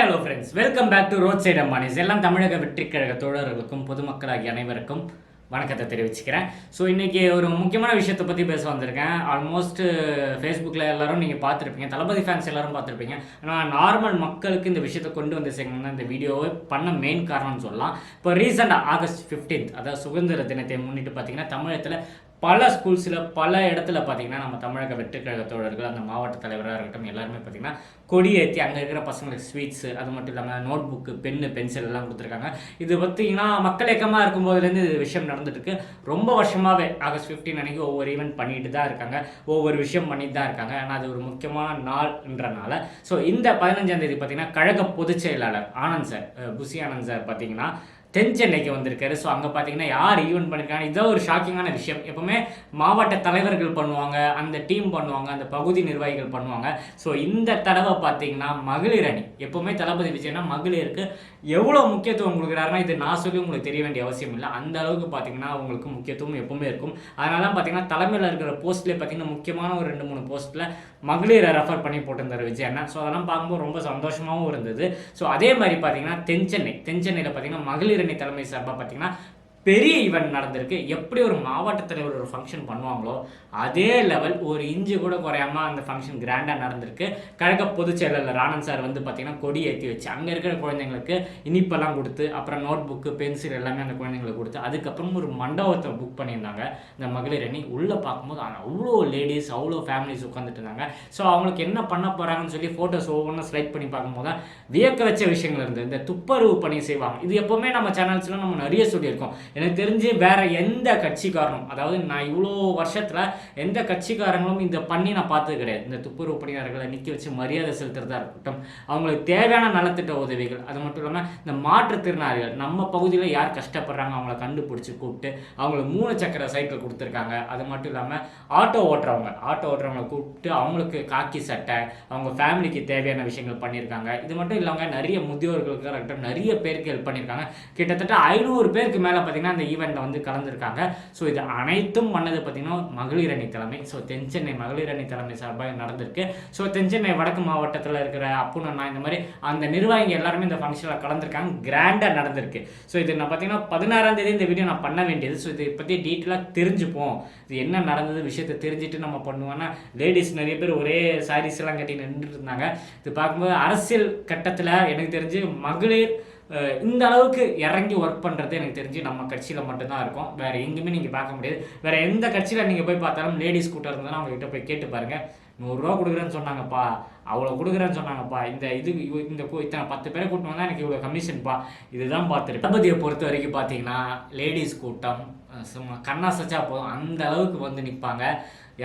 Hello friends welcome back to road side Ambanis எல்லாம் தமிழக வெற்றி கழக தோழர்களுக்கும் பொதுமக்களாகிய அனைவருக்கும் வணக்கத்தை தெரிவிச்சுக்கிறேன். ஸோ இன்றைக்கி ஒரு முக்கியமான விஷயத்தை பற்றி பேச வந்திருக்கேன். ஆல்மோஸ்ட் uh, ஃபேஸ்புக்கில் எல்லோரும் நீங்கள் பார்த்துருப்பீங்க. தளபதி ஃபேன்ஸ் எல்லோரும் பார்த்துருப்பீங்க. ஆனால் நார்மல் மக்களுக்கு இந்த விஷயத்தை கொண்டு வந்து சேர்க்கணும்னா இந்த வீடியோவை பண்ண மெயின் காரணம்னு சொல்லலாம். இப்போ ரீசெண்டாக ஆகஸ்ட் 15th அதாவது சுதந்திர தினத்தை முன்னிட்டு பார்த்தீங்கன்னா தமிழகத்தில் பல ஸ்கூல்ஸில் பல இடத்துல பார்த்தீங்கன்னா நம்ம தமிழக வெற்றிக்கழக தோழர்கள் அந்த மாவட்ட தலைவராக இருக்கட்டும் எல்லாருமே பார்த்தீங்கன்னா கொடி ஏற்றி அங்கே இருக்கிற பசங்களுக்கு ஸ்வீட்ஸு அது மட்டும் இல்லாமல் நோட் புக்கு பென்னு பென்சில் எல்லாம் கொடுத்துருக்காங்க. இது பார்த்தீங்கன்னா மக்கள் இயக்கமாக இருக்கும்போதுலேருந்து இது விஷயம் நடந்துட்டுருக்கு. ரொம்ப வருஷமாகவே ஆகஸ்ட் ஃபிஃப்டீன் அன்றைக்கி ஒவ்வொரு ஈவெண்ட் பண்ணிட்டு தான் இருக்காங்க. ஒவ்வொரு விஷயம் பண்ணிட்டு தான் இருக்காங்க. ஆனால் அது ஒரு முக்கியமான நாள்ன்றனால. ஸோ இந்த பதினஞ்சாம் தேதி பார்த்தீங்கன்னா கழக பொதுச் செயலாளர் ஆனந்த் சார் புசி ஆனந்த் சார் பார்த்தீங்கன்னா தென் சென்னைக்கு வந்திருக்காரு. ஸோ அங்கே பார்த்தீங்கன்னா யார் ஈவெண்ட் பண்ணியிருக்காங்க இதுதான் ஒரு ஷாக்கிங்கான விஷயம். எப்போவுமே மாவட்ட தலைவர்கள் பண்ணுவாங்க அந்த டீம் பண்ணுவாங்க அந்த பகுதி நிர்வாகிகள் பண்ணுவாங்க. ஸோ இந்த தடவை பார்த்தீங்கன்னா மகளிர் அணி. எப்போவுமே தளபதி விஜய்னா மகளிருக்கு எவ்வளோ முக்கியத்துவம் கொடுக்குறாருன்னா இது நான் சொல்லி உங்களுக்கு தெரிய வேண்டிய அவசியம் இல்லை. அந்த அளவுக்கு பார்த்தீங்கன்னா அவங்களுக்கு முக்கியத்துவம் எப்பவுமே இருக்கும். அதனால தான் பார்த்தீங்கன்னா தலைமையில் இருக்கிற போஸ்ட்லேயே பார்த்தீங்கன்னா முக்கியமான ஒரு ரெண்டு மூணு போஸ்ட்டில் மகளிரை ரெஃபர் பண்ணி போட்டிருந்தார் விஜய் அண்ணா. ஸோ அதெல்லாம் பார்க்கும்போது ரொம்ப சந்தோஷமாகவும் இருந்தது. ஸோ அதே மாதிரி பார்த்தீங்கன்னா தென் சென்னை. தென் சென்னையில் பார்த்தீங்கன்னா மகளிர் அணி தலைமை சார்பாக பார்த்தீங்கன்னா பெரிய ஈவெண்ட் நடந்திருக்கு. எப்படி ஒரு மாவட்ட தலைவர் ஒரு ஃபங்க்ஷன் பண்ணுவாங்களோ அதே லெவல் ஒரு இஞ்சி கூட குறையாம அந்த ஃபங்க்ஷன் கிராண்டாக நடந்திருக்கு. கழக பொதுச் செயலாளர் ஆனந்த் சார் வந்து பார்த்தீங்கன்னா கொடி ஏற்றி வச்சு அங்கே இருக்கிற குழந்தைங்களுக்கு இனிப்பெல்லாம் கொடுத்து அப்புறம் நோட் புக்கு பென்சில் எல்லாமே அந்த குழந்தைங்களுக்கு கொடுத்து அதுக்கப்புறம் ஒரு மண்டபத்தை புக் பண்ணியிருந்தாங்க. இந்த மகளிர் அணி உள்ளே பார்க்கும்போது அவ்வளோ லேடிஸ் அவ்வளோ ஃபேமிலிஸ் உட்காந்துட்டு இருந்தாங்க. ஸோ அவங்களுக்கு என்ன பண்ண போகிறாங்கன்னு சொல்லி ஃபோட்டோஸ் ஒவ்வொன்றும் ஸ்லைட் பண்ணி பார்க்கும்போது தான் வியக்க வச்ச விஷயங்கள் இருந்தது. இந்த துப்பரவு பணி செய்வாங்க. இது எப்போவுமே நம்ம சேனல்ஸ்லாம் நம்ம நிறைய சொல்லியிருக்கோம். எனக்கு தெரிஞ்சு வேற எந்த கட்சிக்காரனும் அதாவது நான் இவ்வளோ வருஷத்தில் எந்த கட்சிக்காரங்களும் இந்த பண்ணி நான் பார்த்தது கிடையாது. இந்த துப்புரவு பணியாளர்களை நிற்க வச்சு மரியாதை செலுத்துறதா இருக்கட்டும் அவங்களுக்கு தேவையான நலத்திட்ட உதவிகள் அது மட்டும் இல்லாமல் இந்த மாற்றுத்திறனாளிகள் நம்ம பகுதியில் யார் கஷ்டப்படுறாங்க அவங்கள கண்டுபிடிச்சி கூப்பிட்டு அவங்களுக்கு மூணு சக்கர சைக்கிள் கொடுத்துருக்காங்க. அது மட்டும் இல்லாமல் ஆட்டோ ஓட்டுறவங்க ஆட்டோ ஓட்டுறவங்களை கூப்பிட்டு அவங்களுக்கு காக்கி சட்டை அவங்க ஃபேமிலிக்கு தேவையான விஷயங்கள் பண்ணியிருக்காங்க. இது மட்டும் இல்லாமல் நிறைய முதியோர்களுக்கு இருக்கட்டும் நிறைய பேருக்கு ஹெல்ப் பண்ணியிருக்காங்க. கிட்டத்தட்ட ஐநூறு பேருக்கு மேலே பார்த்தீங்கன்னா அந்த ஈவெண்ட்டில் வந்து கலந்துருக்காங்க. ஸோ இது அனைத்தும் பண்ணது பார்த்திங்கன்னா மகளிர் அணி தலைமை. ஸோ தென்சென்னை மகளிர் அணி தலைமை சார்பாக நடந்திருக்கு. ஸோ தென்சென்னை வடக்கு மாவட்டத்தில் இருக்கிற அப்புனண்ணா இந்த மாதிரி அந்த நிர்வாகிகள் எல்லாருமே இந்த ஃபங்க்ஷனில் கலந்துருக்காங்க. கிராண்டாக நடந்திருக்கு. ஸோ இது நான் பார்த்தீங்கன்னா பதினாறாம் தேதி இந்த வீடியோ நான் பண்ண வேண்டியது. ஸோ இதை பற்றி டீட்டெயிலாக தெரிஞ்சுப்போம். இது என்ன நடந்தது விஷயத்தை தெரிஞ்சுட்டு நம்ம பண்ணுவோம்னா லேடிஸ் நிறைய பேர் ஒரே சாரீஸ் எல்லாம் கட்டி நின்றுட்டு இருந்தாங்க. இது பார்க்கும்போது அரசியல் கட்டத்தில் எனக்கு தெரிஞ்சு மகளிர் இந்த அளவுக்கு இறங்கி ஒர்க் பண்ணுறது எனக்கு தெரிஞ்சு நம்ம கட்சியில் மட்டும்தான் இருக்கும். வேறு எங்கேயுமே நீங்கள் பார்க்க முடியாது. வேறு எந்த கட்சியில் நீங்கள் போய் பார்த்தாலும் லேடிஸ் கூட்டம் இருந்ததுன்னா அவங்ககிட்ட போய் கேட்டு பாருங்கள் நூறுரூவா கொடுக்குறேன்னு சொன்னாங்கப்பா. அவ்வளோ கொடுக்குறேன்னு சொன்னாங்கப்பா. இந்த இது இந்த இத்தனை பத்து பேரை கூட்டம் வந்தால் எனக்கு இவ்வளோ கமிஷன்ப்பா இதுதான் பார்த்துருக்கு தளபதியை பொறுத்த வரைக்கும் பார்த்தீங்கன்னா லேடிஸ் கூட்டம் சும்மா கண்ணா சச்சா போதும். அந்த அளவுக்கு வந்து நிற்பாங்க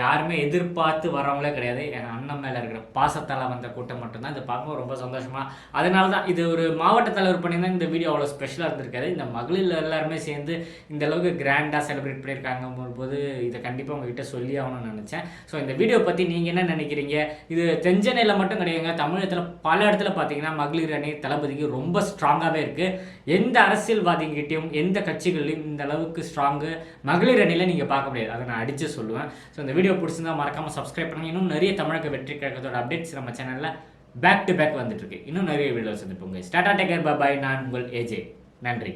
யாருமே எதிர்பார்த்து வரவங்களே கிடையாது. என் அண்ணன் மேலே இருக்கிற பாசத்தால் வந்த கூட்டம் மட்டும்தான் இதை பார்க்கும்போது ரொம்ப சந்தோஷமாக அதனால தான் இது ஒரு மாவட்ட தலைவர் பண்ணியிருந்தா இந்த வீடியோ அவ்வளோ ஸ்பெஷலாக இருந்திருக்காது இந்த மகளிர் எல்லாருமே சேர்ந்து இந்த அளவுக்கு கிராண்டாக செலிப்ரேட் பண்ணியிருக்காங்க போது இதை கண்டிப்பாக உங்ககிட்ட சொல்லி ஆகணும்னு நினச்சேன். ஸோ இந்த வீடியோ பற்றி நீங்கள் என்ன நினைக்கிறீங்க? இது தென்சென்னையில் மட்டும் கிடையாதுங்க. தமிழகத்தில் பல இடத்துல பார்த்தீங்கன்னா மகளிர் அணி தளபதிக்கு ரொம்ப ஸ்ட்ராங்காகவே இருக்குது எந்த அரசியல்வாதிகிட்டையும் எந்த கட்சிகள்லையும் இந்த அளவுக்கு ஸ்ட்ராங்கு மகளிர் அணியில் நீங்கள் பார்க்க முடியாது. அதை நான் அடித்து சொல்லுவேன். ஸோ இந்த வீடியோ பிடிச்சிருந்தா மறக்காமல் சப்ஸ்கிரைப் பண்ணுங்க. இன்னும் நிறைய தமிழக வெற்றி கழகத்தோட அப்டேட்ஸ் நம்ம சேனலில் பேக் டு பேக் வந்துட்டு இருக்கு. இன்னும் நிறைய வீடியோஸ் வந்து போங்க ஸ்டாட்டா டேக்கர் பாய் நான் உங்கள் ஏஜே நன்றி.